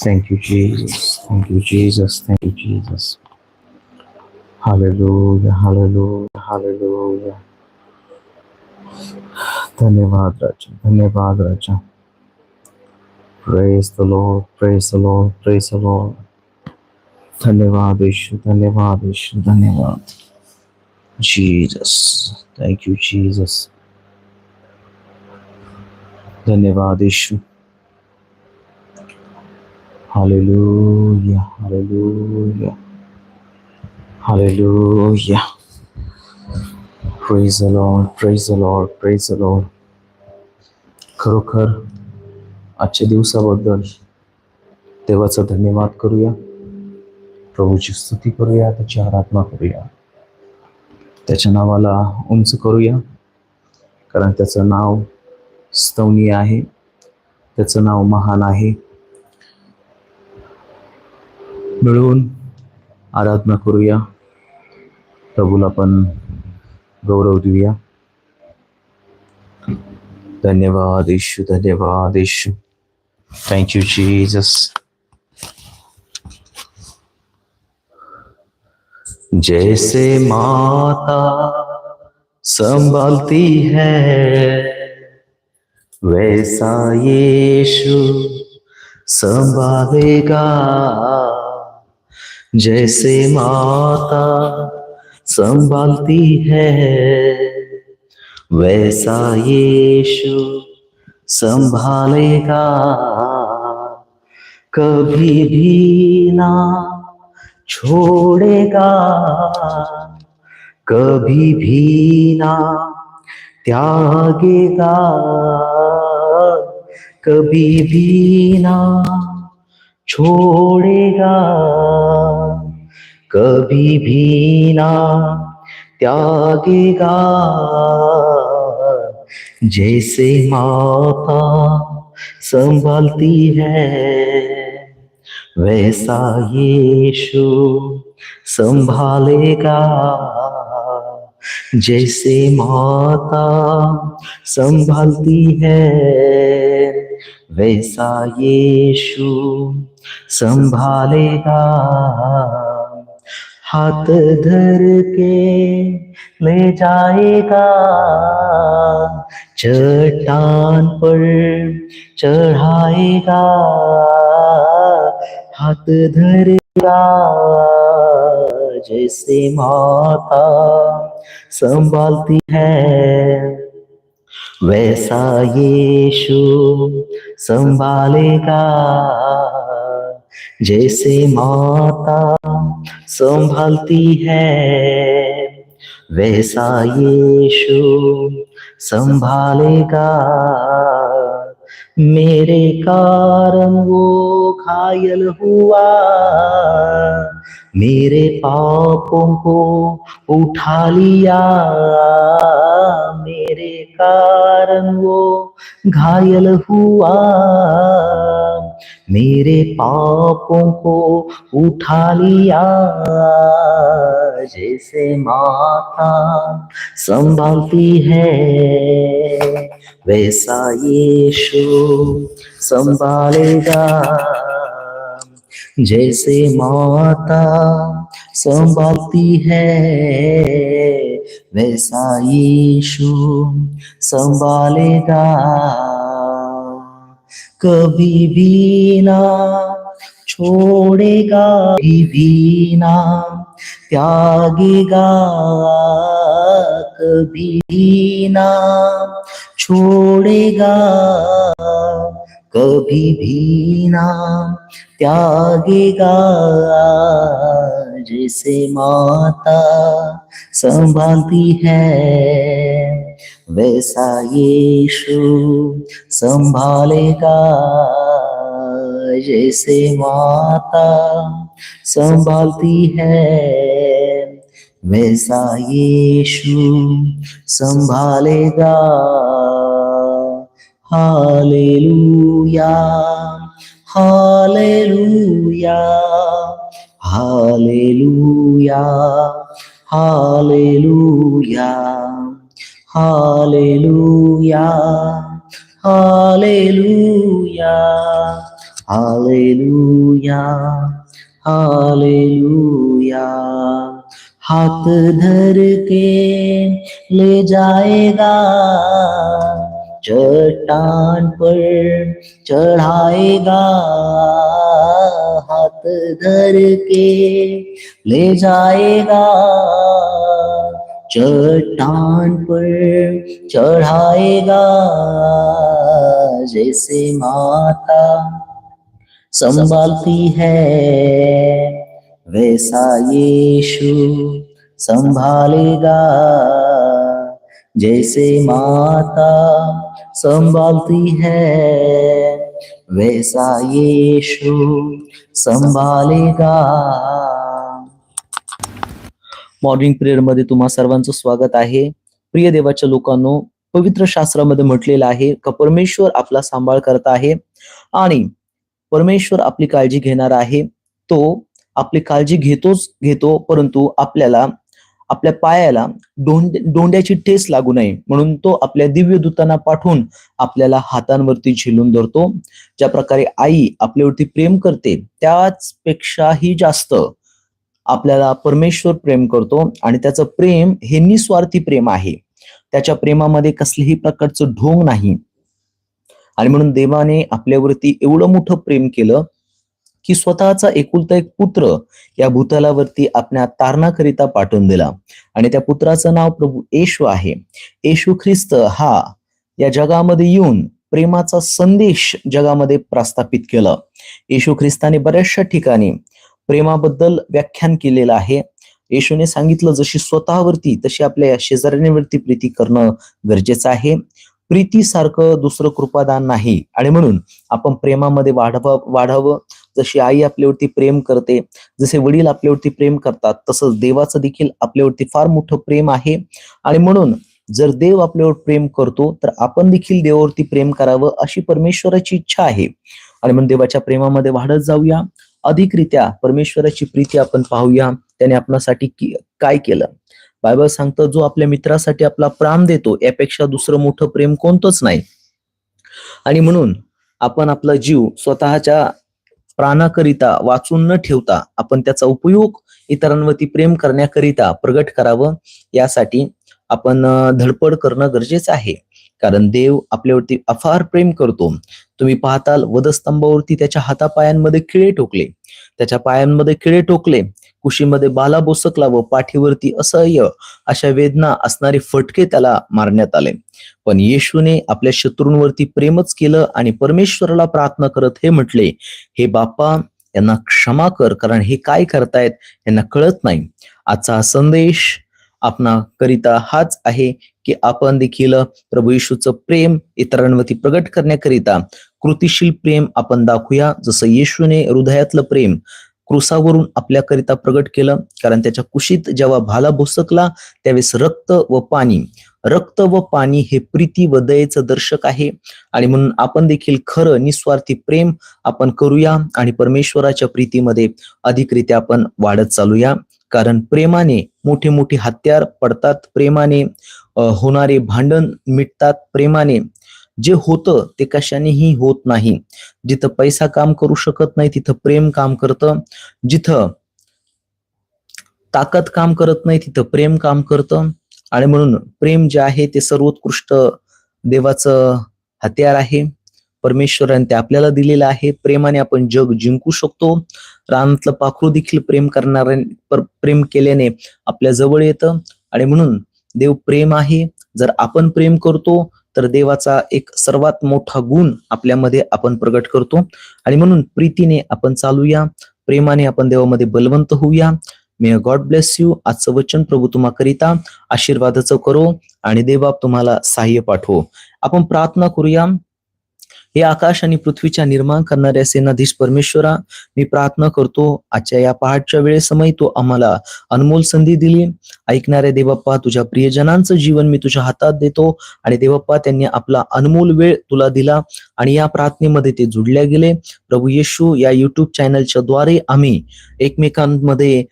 Thank you, Jesus. Thank you, Jesus. Thank you, Jesus. Hallelujah, hallelujah, hallelujah. धन्यवाद राजा धन्यवाद राजा praise the lord praise the lord praise the lord धन्यवाद यीशु धन्यवाद यीशु धन्यवाद Jesus thank you Jesus धन्यवाद यीशु Hallelujah, hallelujah, hallelujah. Praise the Lord, praise the Lord, praise the Lord. खरोखर आजच्या दिवसाबद्दल देवाचा धन्यवाद करूया प्रभूची स्तुती करूया त्याची आराधना करूया त्याच्या नावाला उंच करूया कारण त्याचं नाव स्तवनीय आहे त्याचं नाव महान आहे मिळून आराधना करूया. प्रभूला पण गौरव देऊया. धन्यवाद यीशु धन्यवाद यीशु. थैंक यू जीसस जैसे माता संभालती है, वैसा यीशु संभालेगा। जैसे माता संभालती है, वैसा यीशु संभालेगा। कभी भी ना छोड़ेगा, कभी भी ना त्यागेगा। कभी भी ना छोड़ेगा। कभी भी ना त्यागेगा। जैसे माता संभालती है, वैसा यीशु संभालेगा। जैसे माता संभालती है, वैसा यीशु संभालेगा। हाथ धर के ले जाएगा। चट्टान पर चढ़ाएगा। हाथ धरेगा जैसे माता संभालती है। वैसा यीशु संभालेगा। जैसे माता संभालती है वैसा यीशु संभालेगा। मेरे कारण वो घायल हुआ मेरे पापों को उठा लिया। मेरे कारण वो घायल हुआ। मेरे पापों को उठा लिया जैसे माता संभालती है, वैसा यीशु संभालेगा। जैसे माता संभालती है, वैसा यीशु संभालेगा। कभी भी ना छोड़ेगा कभी भी ना त्यागेगा कभी भी ना छोड़ेगा कभी भी ना त्यागेगा जैसे माता संभालती है। वैसा यीशु संभालेगा जैसे माता संभालती है। वैसा यीशु संभालेगा hallelujah hallelujah hallelujah hallelujah. Hallelujah hallelujah hallelujah hallelujah हाथ धर के ले जाएगा चट्टान पर चढ़ाएगा। हाथ धर के ले जाएगा चट्टान पर चढ़ाएगा जैसे माता। संभालती है वैसा यीशु संभालेगा जैसे माता। संभालती है वैसा यीशु संभालेगा। मॉर्निंग प्रेयरमध्ये तुम्हा सर्वांचं स्वागत आहे. प्रिय देवाच्या लोकांनो पवित्र शास्त्रामध्ये म्हटलेलं आहे का परमेश्वर आपला सांभाळ करत आहे आणि परमेश्वर आपली काळजी घेणार आहे. तो आपली काळजी घेतोच घेतो परंतु आपल्याला आपल्या पायाला डोंड डोंड्याची ठेस लागू नये. म्हणून तो आपल्या दिव्य दूतांना पाठवून आपल्याला हातांवरती झेलून धरतो. ज्या प्रकारे आई आपल्यावरती प्रेम करते त्याच पेक्षाही जास्त आपल्याला परमेश्वर प्रेम करतो आणि त्याचं प्रेम हे निस्वार्थी प्रेम आहे. त्याच्या प्रेमामध्ये कसलीही प्रकारचं ढोंग नाही. आणि म्हणून देवाने आपल्यावरती एवढं मोठं प्रेम केलं की स्वतःचा एकुलता एक पुत्र या भूतलावरती आपल्या तारणाकरिता पाठवून दिला. आणि त्या पुत्राचं नाव प्रभू येशू आहे. येशू ख्रिस्त हा या जगामध्ये येऊन प्रेमाचा संदेश जगामध्ये प्रस्थापित केला. येशू ख्रिस्ताने बऱ्याचशा ठिकाणी प्रेमाबद्दल व्याख्यान केलेलं आहे. येशूने सांगितलं जशी स्वतःवरती तशी आपल्या शेजाऱ्यांवरती प्रीती करणं गरजेचं आहे. प्रीतीसारखं दुसरं कृपादान नाही. आणि म्हणून आपण प्रेमामध्ये वाढवा वाढावं. जशी आई आपल्यावरती प्रेम करते जसे वडील आपल्यावरती प्रेम करतात तसंच देवाचं देखील आपल्यावरती फार मोठं प्रेम आहे. आणि म्हणून जर देव आपल्यावर प्रेम करतो तर आपण देखील देवावरती प्रेम करावं अशी परमेश्वराची इच्छा आहे. आणि म्हणून देवाच्या प्रेमामध्ये वाढत जाऊया. अधिकरित्या परमेश्वराची प्रीती आपण पाहूया. त्याने आपणासाठी काय केलं? बायबल सांगतं जो आपल्या मित्रासाठी आपला प्राण देतो यापेक्षा दुसरं मोठं प्रेम कोणतंच नाही. आणि म्हणून आपण आपला जीव स्वतःच्या प्राणाकरिता वाचून न ठेवता आपण त्याचा उपयोग इतरांवरती प्रेम करण्याकरिता प्रगट करावं यासाठी आपण धडपड करणं गरजेचं आहे. कारण देव आपल्यावरती अफार प्रेम करतो. तुम्ही पाहताल वधस्तंभावरती त्याच्या हातापायांमध्ये खिळे ठोकले. त्याच्या पायांमध्ये खिळे ठोकले. कुशीमध्ये बाला बोसकला व पाठीवरती असह्य अशा वेदना असणारे फटके त्याला मारण्यात आले. पण येशूने आपल्या शत्रूंवरती प्रेमच केलं आणि परमेश्वराला प्रार्थना करत हे म्हटले हे बाप्पा यांना क्षमा कर कारण हे काय करतायत यांना कळत नाही. आजचा हा संदेश आपणा करिता हाच आहे की आपण देखील प्रभू येशूचं प्रेम इतरांवरती प्रगट करण्याकरिता कृतिशील प्रेम आपण दाखवूया. जसं येशूने हृदयातलं प्रेम क्रुसावरून आपल्याकरिता प्रगट केलं कारण त्याच्या कुशीत जेव्हा भाला भोसकला त्यावेळेस रक्त व पाणी रक्त व पाणी हे प्रीती व दयेचं दर्शक आहे. आणि म्हणून आपण देखील खरं निस्वार्थी प्रेम आपण करूया आणि परमेश्वराच्या प्रीतीमध्ये अधिकरित्या आपण वाढत चालूया. कारण प्रेमाने मोठे मोठे हत्यार पडतात. प्रेमाने होणारे भांडण मिटतात प्रेमाने. जे होतं ते कशानेही होत नाही. जिथं पैसा काम करू शकत नाही तिथं प्रेम काम करतं. जिथं ताकद काम करत नाही तिथं प्रेम काम करतं. आणि म्हणून प्रेम जे आहे ते सर्वोत्कृष्ट देवाचं हत्यार आहे. परमेश्वराने ते आपल्याला दिलेलं आहे. प्रेमाने आपण जग जिंकू शकतो. रानातलं पाखरू देखील प्रेम करणाऱ्या पर- प्रेम केल्याने आपल्या जवळ येतं. आणि म्हणून देव प्रेम आहे. जर आपण प्रेम करतो तर देवाचा एक सर्वात मोठा गुण आपल्यामध्ये आपण प्रगट करतो. आणि म्हणून प्रीतीने आपण चालूया. प्रेमाने आपण देवामध्ये बलवंत होऊया. मे गॉड ब्लेस यू आजचं वचन प्रभू तुम्हा करिता आशीर्वादाचं करो. आणि देवबाप तुम्हाला सहाय्य पाठवो. आपण प्रार्थना करूया. हे आकाश आणि पृथ्वीच्या निर्माण करणाऱ्या सेनाधीश परमेश्वरा मी प्रार्थना करतो आजच्या या पहाटच्या वेळेसमयी तो आम्हाला अनमोल संधी दिली. ऐकणाऱ्या देवप्पा तुझ्या प्रियजनांचं जीवन मी तुझ्या हातात देतो आणि देवप्पा त्यांनी आपला अनमोल वेळ तुला दिला आणि या प्रार्थनेमध्ये ते जुडल्या गेले. प्रभू येशू या युट्यूब चॅनलच्या द्वारे आम्ही एकमेकांमध्ये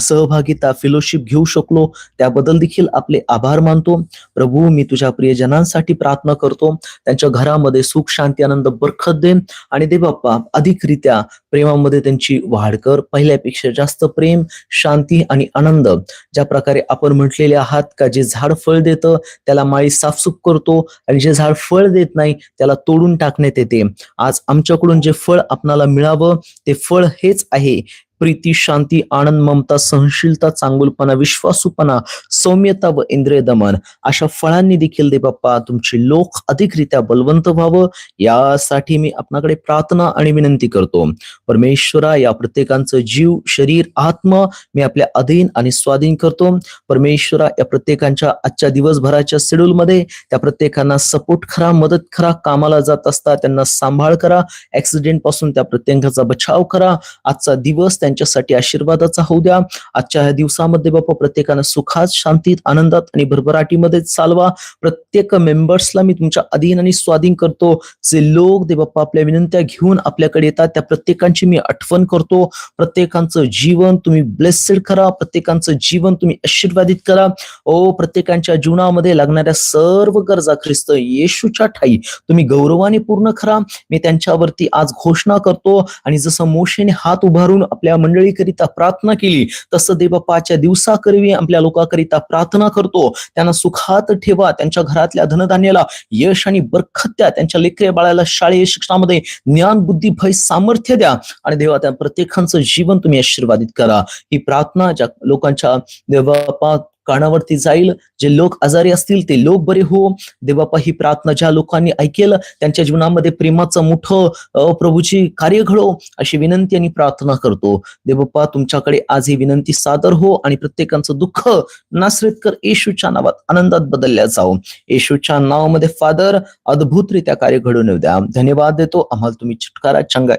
सहभागिता फेलोशिप घेऊ शकलो. त्याबद्दल देखील आपले आभार मानतो. प्रभू मी तुझ्या प्रियजनांसाठी प्रार्थना करतो. त्यांच्या घरामध्ये सुख शांती आनंद बरखत दे. आणि दे बाप्पा अधिकरित्या प्रेमामध्ये त्यांची वाढ कर. पहिल्यापेक्षा जास्त प्रेम शांती आणि आनंद. ज्या प्रकारे आपण म्हटलेले आहात का जे झाड फळ देतं त्याला माळी साफसूफ करतो. आणि जे झाड फळ देत नाही त्याला तोडून टाकण्यात येते. आज आमच्याकडून जे फळ आपणाला मिळावं ते फळ हेच आहे. प्रीती शांती आनंद ममता सहनशीलता चांगुलपणा विश्वासूपणा सौम्यता व इंद्रिय दमन अशा फळांनी देखील दे बाप्पा तुमचे लोक अधिकरित्या बलवंत व्हावं यासाठी मी आपणाकडे प्रार्थना आणि विनंती करतो. परमेश्वरा या प्रत्येकांचं जीव शरीर आत्मा मी आपल्या अधीन आणि स्वाधीन करतो. परमेश्वरा या प्रत्येकांच्या आजच्या दिवसभराच्या शेड्यूल मध्ये त्या प्रत्येकांना सपोर्ट करा मदत करा कामाला जात असता त्यांना सांभाळ करा ऍक्सिडेंटपासून त्या प्रत्येकाचा बचाव करा. आजचा दिवस त्यांच्यासाठी आशीर्वादाचा होऊ द्या. आजच्या ह्या दिवसामध्ये बाप्पा प्रत्येकानं सुखात शांतीत आनंदात आणि भरभराटीमध्ये चालवा. प्रत्येक मेंबर्सला मी तुमच्या अधीन आणि स्वाधीन करतो. जे लोक दे बाप्पा आपल्या विनंत्या घेऊन आपल्याकडे येतात त्या प्रत्येकांची मी आठवण करतो. प्रत्येकांचं जीवन तुम्ही ब्लेसेड करा. प्रत्येकांचं जीवन तुम्ही आशीर्वादित करा. ओ प्रत्येकांच्या जीवनामध्ये लागणाऱ्या सर्व गरजा ख्रिस्त येशूच्या ठाई. तुम्ही गौरवाने पूर्ण करा. मी त्यांच्यावरती आज घोषणा करतो. आणि जसं मोशेने हात उभारून आपल्या मंडळीकरिता प्रार्थना केली तसं देवबापाच्या दिवसाकरवी आपल्या लोकांकरिता प्रार्थना करतो. त्यांना सुखात ठेवा त्यांच्या घरातल्या धनधान्याला यश आणि बरखत द्या त्यांच्या लेकरे बाळाला शाळेय शिक्षणामध्ये ज्ञान बुद्धी भय सामर्थ्य द्या आणि देवा त्या प्रत्येकांचं जीवन तुम्ही आशीर्वादित करा. ही प्रार्थना ज्या लोकांच्या देवबापा कानावरती जाईल. जे लोक आजारी असतील ते लोक बरे हो. देवापा ही प्रार्थना ज्या लोकांनी ऐकेल त्यांच्या जीवनामध्ये प्रेमाचं मोठं प्रभूची कार्य घडो अशी विनंती आणि प्रार्थना करतो. देवप्पा तुमच्याकडे आज ही विनंती सादर हो आणि प्रत्येकांचं दुःख नासरेतकर येशूच्या नावात आनंदात बदलल्या जाऊ. येशूच्या नावामध्ये फादर अद्भुतरित्या कार्य घडून येऊ द्या. धन्यवाद देतो. आम्हाला तुम्ही छुटकारा चंगा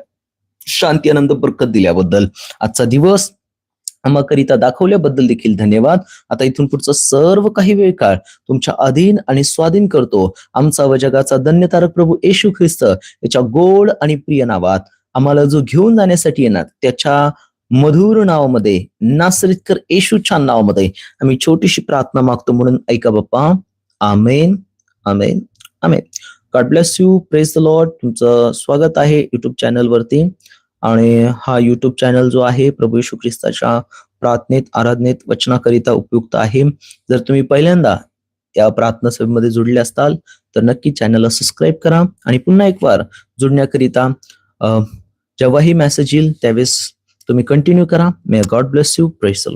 शांती आनंद बरकत दिल्याबद्दल. आजचा दिवस आम्हाकरिता दाखवल्याबद्दल देखील धन्यवाद. आता इथून पुढचं सर्व काही वेळ काळ तुमच्या अधीन आणि स्वाधीन करतो. आमचा व जगाचा धन्यतारक प्रभू येशू ख्रिस्त याच्या गोड आणि प्रिय नावात आम्हाला जो घेऊन जाण्यासाठी येणार त्याच्या मधुर नावामध्ये नासरितकर येशूच्या नावामध्ये आम्ही छोटीशी प्रार्थना मागतो म्हणून ऐका बाप्पा. आमेन आमेन आमेन. God bless you praise the lord तुमचं स्वागत आहे युट्यूब चॅनल वरती. आणि हा युट्यूब चॅनल जो आहे प्रभू यशू ख्रिस्ताच्या प्रार्थनेत आराधनेत वचनाकरिता उपयुक्त आहे. जर तुम्ही पहिल्यांदा या प्रार्थना सभेमध्ये जुडले असताल तर नक्की चॅनलला सबस्क्राईब करा आणि पुन्हा एक वार जुडण्याकरिता जेव्हाही मेसेज येईल त्यावेळेस तुम्ही कंटिन्यू करा. May God bless you praise